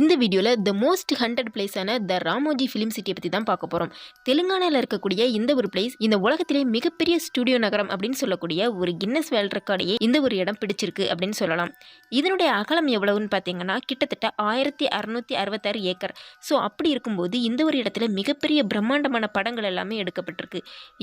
இந்த வீடியோவில் the most hundred பிளேஸான த ராமோஜி ஃபிலிம் சிட்டியை பற்றி தான் பார்க்க போகிறோம் தெலுங்கானாவில் இருக்கக்கூடிய இந்த ஒரு பிளேஸ் இந்த உலகத்திலே மிகப்பெரிய ஸ்டுடியோ நகரம் அப்படின்னு சொல்லக்கூடிய ஒரு கின்னஸ் வேர்ல்ட் ரெக்கார்டையே இந்த ஒரு இடம் பிடிச்சிருக்கு அப்படின்னு சொல்லலாம். இதனுடைய அகலம் எவ்வளவுன்னு பார்த்தீங்கன்னா கிட்டத்தட்ட ஆயிரத்தி அறநூற்றி அறுபத்தாறு ஏக்கர். ஸோ அப்படி இருக்கும்போது இந்த ஒரு இடத்துல மிகப்பெரிய பிரம்மாண்டமான படங்கள் எல்லாமே எடுக்கப்பட்டிருக்கு.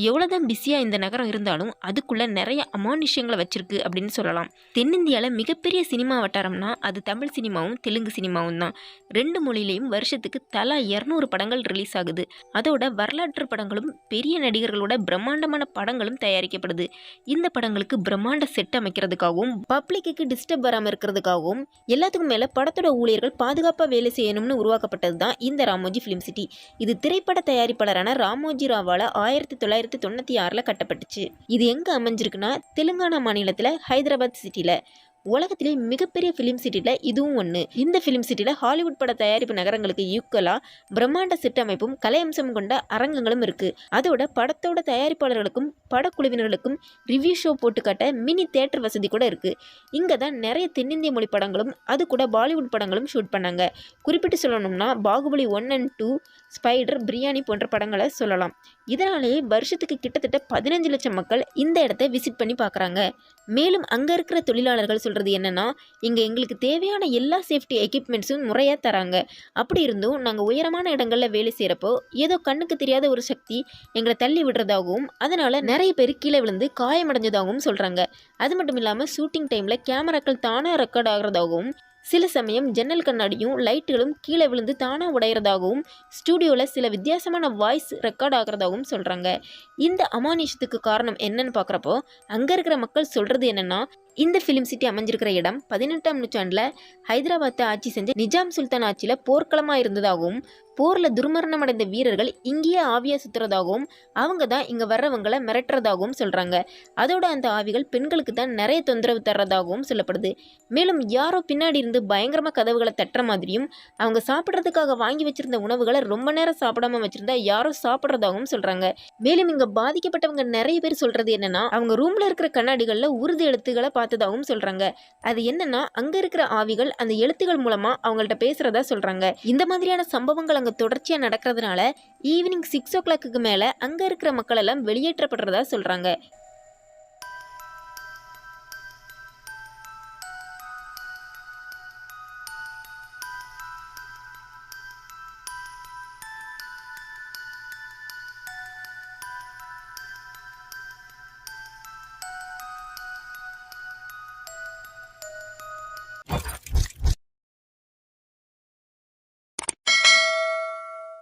எவ்வளோ தான் பிஸியாக இந்த நகரம் இருந்தாலும் அதுக்குள்ளே நிறைய அமானுஷ்யங்களை வச்சிருக்கு அப்படின்னு சொல்லலாம். தென்னிந்தியாவில் மிகப்பெரிய சினிமா வட்டாரம்னா அது தமிழ் சினிமாவும் தெலுங்கு சினிமாவும் தான். ரெண்டு மொழியிலையும் வருஷத்துக்கு தலா இரநூறு படங்கள் ரிலீஸ் ஆகுது. அதோட வரலாற்று படங்களும் பெரிய நடிகர்களோட பிரம்மாண்டமான படங்களும் தயாரிக்கப்படுது. இந்த படங்களுக்கு பிரம்மாண்ட செட் அமைக்கிறதுக்காகவும் பப்ளிக்கு டிஸ்டர்ப் வராமல் இருக்கிறதுக்காகவும் எல்லாத்துக்கும் மேலே படத்தோட ஊழியர்கள் பாதுகாப்பாக வேலை செய்யணும்னு உருவாக்கப்பட்டது தான் இந்த ராமோஜி ஃபிலிம் சிட்டி இது திரைப்பட தயாரிப்பாளரான ராமோஜி ராவால ஆயிரத்தி தொள்ளாயிரத்தி தொண்ணூற்றி ஆறில் கட்டப்பட்டுச்சு. இது எங்கே அமைஞ்சிருக்குன்னா தெலுங்கானா மாநிலத்தில் ஹைதராபாத் சிட்டியில் உலகத்திலே மிகப்பெரிய ஃபிலிம் சிட்டியில் இதுவும் ஒன்று இந்த ஃபிலிம் சிட்டியில் ஹாலிவுட் பட தயாரிப்பு நகரங்களுக்கு ஈக்குவலாக பிரம்மாண்ட சிட்டமைப்பும் கலையம்சம் கொண்ட அரங்கங்களும் இருக்குது அதோட படத்தோட தயாரிப்பாளர்களுக்கும் படக்குழுவினர்களுக்கும் ரிவ்யூ ஷோ போட்டு காட்ட மினி தேட்டர் வசதி கூட இருக்குது இங்கே தான் நிறைய தென்னிந்திய மொழி படங்களும் அது கூட பாலிவுட் படங்களும் ஷூட் பண்ணாங்க. குறிப்பிட்டு சொல்லணும்னா Baahubali one and two Spyder Biriyani போன்ற படங்களை சொல்லலாம். இதனாலேயே வருஷத்துக்கு கிட்டத்தட்ட பதினஞ்சு லட்சம் மக்கள் இந்த இடத்த விசிட் பண்ணி பார்க்குறாங்க. மேலும் அங்கே இருக்கிற தொழிலாளர்கள் சொல்கிறது என்னென்னா இங்கே எங்களுக்கு தேவையான எல்லா சேஃப்டி எக்யூப்மெண்ட்ஸும் முறையாக தராங்க. அப்படி இருந்தும் நாங்கள் உயரமான இடங்களில் வேலை செய்கிறப்போ ஏதோ கண்ணுக்கு தெரியாத ஒரு சக்தி எங்களை தள்ளி விடுறதாகவும் அதனால் நிறைய பேர் கீழே விழுந்து காயமடைஞ்சதாகவும் சொல்கிறாங்க அது மட்டும் இல்லாமல் ஷூட்டிங் டைமில் கேமராக்கள் தானாக ரெக்கார்ட் ஆகிறதாகவும் சில சமயம் ஜன்னல் கண்ணாடியும் லைட்டுகளும் கீழே விழுந்து தானாக உடையிறதாகவும் ஸ்டூடியோவில் சில வித்தியாசமான வாய்ஸ் ரெக்கார்ட் ஆகிறதாகவும் சொல்கிறாங்க இந்த அமானுஷத்துக்கு காரணம் என்னன்னு பார்க்குறப்போ அங்கே இருக்கிற மக்கள் சொல்கிறது என்னென்னா இந்த ஃபிலிம் சிட்டி அமைஞ்சிருக்கிற இடம் பதினெட்டாம் நூற்றாண்டில் ஹைதராபாத்தை ஆட்சி செஞ்ச நிஜாம் சுல்தான் ஆட்சியில் போர்க்களமாக இருந்ததாகவும் போரில் துர்மரணம் அடைந்த வீரர்கள் இங்கேயே ஆவியாக சுற்றுறதாகவும் அவங்க தான் இங்கே வர்றவங்களை மிரட்டுறதாகவும் சொல்கிறாங்க அதோட அந்த ஆவிகள் பெண்களுக்கு தான் நிறைய தொந்தரவு தர்றதாகவும் சொல்லப்படுது. மேலும் யாரோ பின்னாடி இருந்து பயங்கரமாக கதவுகளை தட்டுற மாதிரியும் அவங்க சாப்பிட்றதுக்காக வாங்கி வச்சிருந்த உணவுகளை ரொம்ப நேரம் சாப்பிடாம வச்சிருந்தா யாரோ சாப்பிட்றதாகவும் சொல்கிறாங்க மேலும் இங்கே பாதிக்கப்பட்டவங்க நிறைய பேர் சொல்கிறது என்னன்னா அவங்க ரூமில் இருக்கிற கண்ணாடிகளில் உருது எழுத்துக்களை பார்த்ததாகவும் சொல்கிறாங்க அது என்னன்னா அங்கே இருக்கிற ஆவிகள் அந்த எழுத்துக்கள் மூலமாக அவங்கள்ட்ட பேசுகிறதா சொல்கிறாங்க இந்த மாதிரியான சம்பவங்கள் அங்கே தொடர்ச்சியாக நடக்கிறதுனால ஈவினிங் சிக்ஸ் ஓ கிளாக்கு மேலே அங்கே இருக்கிற மக்கள் எல்லாம் வெளியேற்றப்படுறதா சொல்கிறாங்க